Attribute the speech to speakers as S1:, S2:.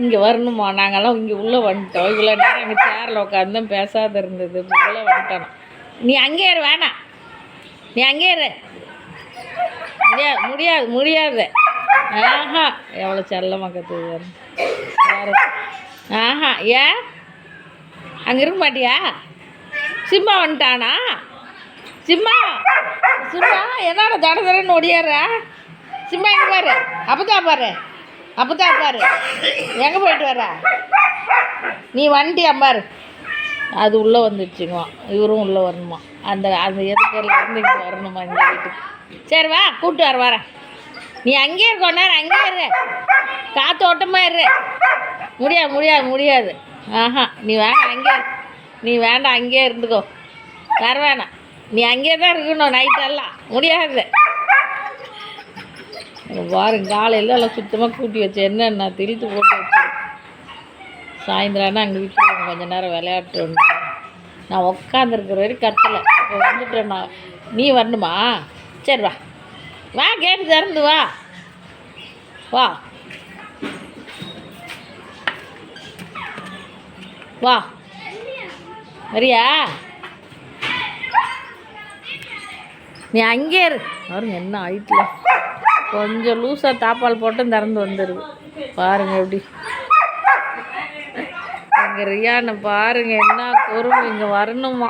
S1: இங்கே வரணுமா? நாங்கெல்லாம் இங்கே உள்ளே வந்துட்டோம். இவ்வளோ நேரம் எங்கள் சேரில் உட்காந்து பேசாத இருந்தது. உள்ளே வந்துட்டோம். நீ அங்கே இரு வேணாம். நீ அங்கே இரு முடியாது முடியாது முடியாது. ஆஹா எவ்வளோ செல்லமாக கற்றுது வேறு ஆஹா ஏன் அங்கே இருக்க மாட்டியா? சிம்மா வந்துட்டானா? சிம்மா? சிம்மா என்னடா தட தடன்னு ஒடியாடுற சிம்மா இங்கே பாரு. அப்பதான் பாரு. அப்பதான் பாரு எங்கே போயிட்டு வர நீ வண்டி அம்பாரு அது உள்ளே வந்துடுச்சுங்க இவரும் உள்ளே வரணுமா? அந்த அந்த எதுக்கரில் இருந்து இங்கே வரணுமா இந்த வீட்டுக்கு? சரி வா கூப்பிட்டு வர வரேன் நீ அங்கேயே இருக்கோ நேரம் அங்கேயே இரு. காத்தோட்டமாக இரு. முடியாது முடியாது முடியாது. ஆஹா நீ வேணாம் அங்கே நீ வேண்டாம் அங்கேயே இருந்துக்கோ. வர வேணாம். நீ அங்கேயே தான் இருக்கணும் நைட்டெல்லாம் முடியாது. பாருங்க காலையில் எல்லாம் சுத்தமாக கூட்டி வச்சு என்னென்ன திரித்து போட்டு வச்சு? சாயந்தரம்னா அங்கே வீட்டில் கொஞ்ச நேரம் விளையாட்டு நான் உட்காந்துருக்கிற வரைக்கும் கத்தலை. இப்போ வந்துட்டேன் நான் நீ வரணுமா? சரி வா. வா கேட்டு திறந்து வா. வா. வா. வரியா? நீ அங்கே இரு. பாருங்க என்ன ஹைட்டில் கொஞ்சம் லூஸாக தாப்பால் போட்டும் திறந்து வந்துடுது பாருங்க எப்படி. எங்கள் ரியானை பாருங்க என்ன பொறுமை இங்கே வரணுமா?